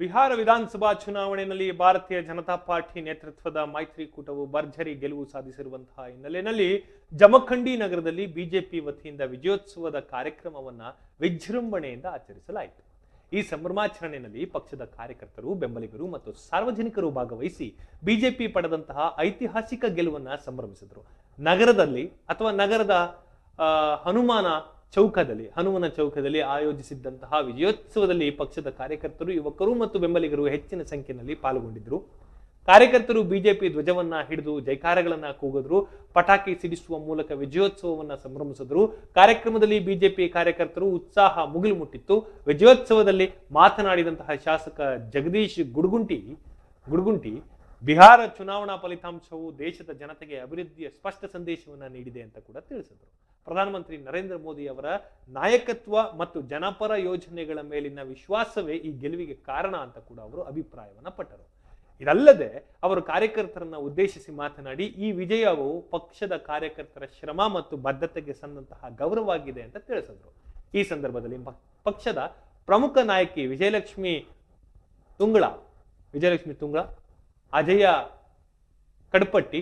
ಬಿಹಾರ ವಿಧಾನಸಭಾ ಚುನಾವಣೆಯಲ್ಲಿ ಭಾರತೀಯ ಜನತಾ ಪಾರ್ಟಿ ನೇತೃತ್ವದ ಮೈತ್ರಿಕೂಟವು ಭರ್ಜರಿ ಗೆಲುವು ಸಾಧಿಸಿರುವಂತಹ ಹಿನ್ನೆಲೆಯಲ್ಲಿ ಜಮಖಂಡಿ ನಗರದಲ್ಲಿ ಬಿಜೆಪಿ ವತಿಯಿಂದ ವಿಜಯೋತ್ಸವದ ಕಾರ್ಯಕ್ರಮವನ್ನ ವಿಜೃಂಭಣೆಯಿಂದ ಆಚರಿಸಲಾಯಿತು. ಈ ಸಂಭ್ರಮಾಚರಣೆಯಲ್ಲಿ ಪಕ್ಷದ ಕಾರ್ಯಕರ್ತರು, ಬೆಂಬಲಿಗರು ಮತ್ತು ಸಾರ್ವಜನಿಕರು ಭಾಗವಹಿಸಿ ಬಿಜೆಪಿ ಪಡೆದಂತಹ ಐತಿಹಾಸಿಕ ಗೆಲುವನ್ನ ಸಂಭ್ರಮಿಸಿದರು. ನಗರದಲ್ಲಿ ಅಥವಾ ನಗರದ ಹನುಮಾನ ಚೌಕದಲ್ಲಿ, ಹನುಮನ ಚೌಕದಲ್ಲಿ ಆಯೋಜಿಸಿದ್ದಂತಹ ವಿಜಯೋತ್ಸವದಲ್ಲಿ ಪಕ್ಷದ ಕಾರ್ಯಕರ್ತರು, ಯುವಕರು ಮತ್ತು ಬೆಂಬಲಿಗರು ಹೆಚ್ಚಿನ ಸಂಖ್ಯೆಯಲ್ಲಿ ಪಾಲ್ಗೊಂಡಿದ್ದರು. ಕಾರ್ಯಕರ್ತರು ಬಿಜೆಪಿ ಧ್ವಜವನ್ನ ಹಿಡಿದು ಜೈಕಾರಗಳನ್ನ ಕೂಗಿದ್ರು, ಪಟಾಕಿ ಸಿಡಿಸುವ ಮೂಲಕ ವಿಜಯೋತ್ಸವವನ್ನ ಸಂಭ್ರಮಿಸಿದ್ರು. ಕಾರ್ಯಕ್ರಮದಲ್ಲಿ ಬಿಜೆಪಿ ಕಾರ್ಯಕರ್ತರು ಉತ್ಸಾಹ ಮುಗಿಲು ಮುಟ್ಟಿತ್ತು ವಿಜಯೋತ್ಸವದಲ್ಲಿ ಮಾತನಾಡಿದಂತಹ ಶಾಸಕ ಜಗದೀಶ್ ಗುಡುಗುಂಟಿ ಗುಡುಗುಂಟಿ, ಬಿಹಾರ ಚುನಾವಣಾ ಫಲಿತಾಂಶವು ದೇಶದ ಜನತೆಗೆ ಅಭಿವೃದ್ಧಿಯ ಸ್ಪಷ್ಟ ಸಂದೇಶವನ್ನ ನೀಡಿದೆ ಅಂತ ಕೂಡ ತಿಳಿಸಿದರು. ಪ್ರಧಾನಮಂತ್ರಿ ನರೇಂದ್ರ ಮೋದಿ ಅವರ ನಾಯಕತ್ವ ಮತ್ತು ಜನಪರ ಯೋಜನೆಗಳ ಮೇಲಿನ ವಿಶ್ವಾಸವೇ ಈ ಗೆಲುವಿಗೆ ಕಾರಣ ಅಂತ ಕೂಡ ಅವರು ಅಭಿಪ್ರಾಯವನ್ನ ಪಟ್ಟರು. ಇದಲ್ಲದೆ ಅವರು ಕಾರ್ಯಕರ್ತರನ್ನ ಉದ್ದೇಶಿಸಿ ಮಾತನಾಡಿ, ಈ ವಿಜಯವು ಪಕ್ಷದ ಕಾರ್ಯಕರ್ತರ ಶ್ರಮ ಮತ್ತು ಬದ್ಧತೆಗೆ ಸಂದಂತಹ ಗೌರವವಾಗಿದೆ ಅಂತ ತಿಳಿಸಿದ್ರು. ಈ ಸಂದರ್ಭದಲ್ಲಿ ಪಕ್ಷದ ಪ್ರಮುಖ ನಾಯಕಿ ವಿಜಯಲಕ್ಷ್ಮಿ ತುಂಗಳ ವಿಜಯಲಕ್ಷ್ಮಿ ತುಂಗಳ ಅಜಯ ಕಡಪಟ್ಟಿ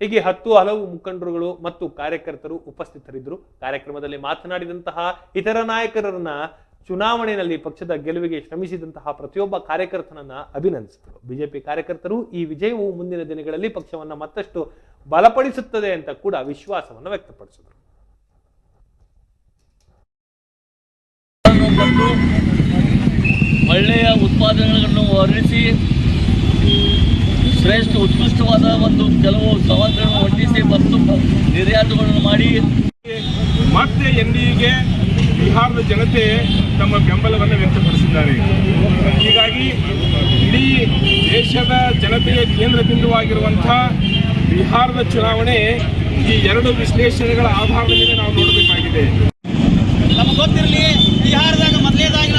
ಹೀಗೆ ಹತ್ತು ಹಲವು ಮುಖಂಡರುಗಳು ಮತ್ತು ಕಾರ್ಯಕರ್ತರು ಉಪಸ್ಥಿತರಿದ್ದರು. ಕಾರ್ಯಕ್ರಮದಲ್ಲಿ ಮಾತನಾಡಿದಂತಹ ಇತರ ನಾಯಕರನ್ನ ಚುನಾವಣೆಯಲ್ಲಿ ಪಕ್ಷದ ಗೆಲುವಿಗೆ ಶ್ರಮಿಸಿದಂತಹ ಪ್ರತಿಯೊಬ್ಬ ಕಾರ್ಯಕರ್ತನನ್ನ ಅಭಿನಂದಿಸಿದರು. ಬಿಜೆಪಿ ಕಾರ್ಯಕರ್ತರು ಈ ವಿಜಯವು ಮುಂದಿನ ದಿನಗಳಲ್ಲಿ ಪಕ್ಷವನ್ನ ಮತ್ತಷ್ಟು ಬಲಪಡಿಸುತ್ತದೆ ಅಂತ ಕೂಡ ವಿಶ್ವಾಸವನ್ನು ವ್ಯಕ್ತಪಡಿಸಿದರು. ಒಳ್ಳೆಯ ಉತ್ಪಾದನೆಗಳನ್ನು ವರ್ಣಿಸಿ ಶ್ರೇಷ್ಠ ಉತ್ಕೃಷ್ಟವಾದ ಒಂದು ಕೆಲವು ಸವಾಲುಗಳನ್ನು ಒಟ್ಟಿಸಿ ಮತ್ತು ನಿರ್ಯಾತಗಳನ್ನು ಮಾಡಿ. ಮತ್ತೆ ಎನ್ಡಿಎಗೆ ಬಿಹಾರದ ಜನತೆ ತಮ್ಮ ಬೆಂಬಲವನ್ನು ವ್ಯಕ್ತಪಡಿಸಿದ್ದಾರೆ. ಹೀಗಾಗಿ ಇಡೀ ದೇಶದ ಜನತೆಯ ಕೇಂದ್ರ ಬಿಂದುವಾಗಿರುವಂಥ ಬಿಹಾರದ ಚುನಾವಣೆ ಈ ಎರಡು ವಿಶ್ಲೇಷಣೆಗಳ ಆಧಾರದ ಮೇಲೆ ನಾವು ನೋಡಬೇಕಾಗಿದೆ. ನಮಗೆ ಗೊತ್ತಿರಲಿ ಬಿಹಾರದಾಗ ಮೊದಲನೇದಾಗಿ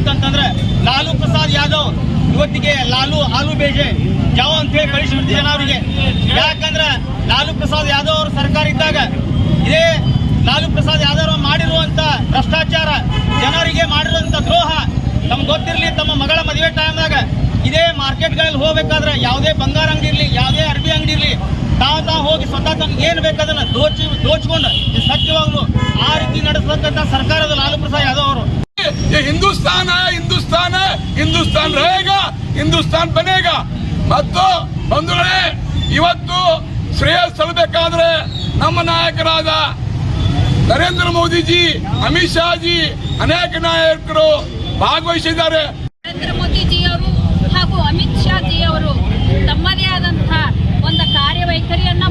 ಇತ್ತಂತಂದ್ರೆ ಲಾಲು ಪ್ರಸಾದ್ ಯಾದವ್ ಇವತ್ತಿಗೆ ಲಾಲು ಆಲು ಬೇಜೆ. ಯಾವ ಅಂತ ಹೇಳಿ ಕಳಿಸ್ಬಿಡ್ತೀವಿ ಜನ ಅವರಿಗೆ ಯಾಕಂದ್ರೆ ಲಾಲು ಪ್ರಸಾದ್ ಯಾದವ್ ಅವ್ರ ಸರ್ಕಾರ ಇದ್ದಾಗ ಇದೇ ಲಾಲು ಪ್ರಸಾದ್ ಯಾದವ್ ಮಾಡಿರುವಂತ ಭ್ರಷ್ಟಾಚಾರ, ಜನರಿಗೆ ಮಾಡಿರುವಂತ ದ್ರೋಹ ನಮ್ಗೆ ಗೊತ್ತಿರಲಿ, ತಮ್ಮ ಮಗಳ ಮದುವೆ ಟೈಮ್ದಾಗ ಇದೇ ಮಾರ್ಕೆಟ್ಗಳಲ್ಲಿ ಹೋಗ್ಬೇಕಾದ್ರೆ ಯಾವುದೇ ಬಂಗಾರ ಅಂಗಡಿ ಇರಲಿ ಯಾವುದೇ ಅರಬಿ ಅಂಗಡಿ ಇರಲಿ ತಾವು ತಾವು ಹೋಗಿ ಸ್ವತಃ ತಮ್ಗೆ ಏನು ಬೇಕದನ್ನ ದೋಚಿ, ದೋಚ್ಕೊಂಡು, ಸತ್ಯವಾಗ್ಲು ಆ ರೀತಿ ನಡೆಸತಕ್ಕಂಥ ಸರ್ಕಾರದ ಲಾಲು ಪ್ರಸಾದ್ ಯಾದವ್ ಅವರು. ये हिंदुस्तान है हिंदुस्तान है हिंदुस्तान रहेगा ಹಿಂದೂಸ್ತಾನ್ ಬನೇಗ. ಮತ್ತು ಬಂಧುಗಳೇ, ಇವತ್ತು ಶ್ರೇಯಸ್ ಸಲ್ಲಬೇಕಾದ್ರೆ ನಮ್ಮ ನಾಯಕರಾದ ನರೇಂದ್ರ ಮೋದಿಜಿ, ಅಮಿತ್ ಶಾ ಜಿ ಅನೇಕ ನಾಯಕರು ಭಾಗವಹಿಸಿದ್ದಾರೆ. ನರೇಂದ್ರ ಮೋದಿಜಿಯವರು ಹಾಗೂ ಅಮಿತ್ ಶಾ ಜಿಯವರು ತಮ್ಮದೇ ಆದಂತಹ ಒಂದು ಕಾರ್ಯವೈಖರಿಯನ್ನ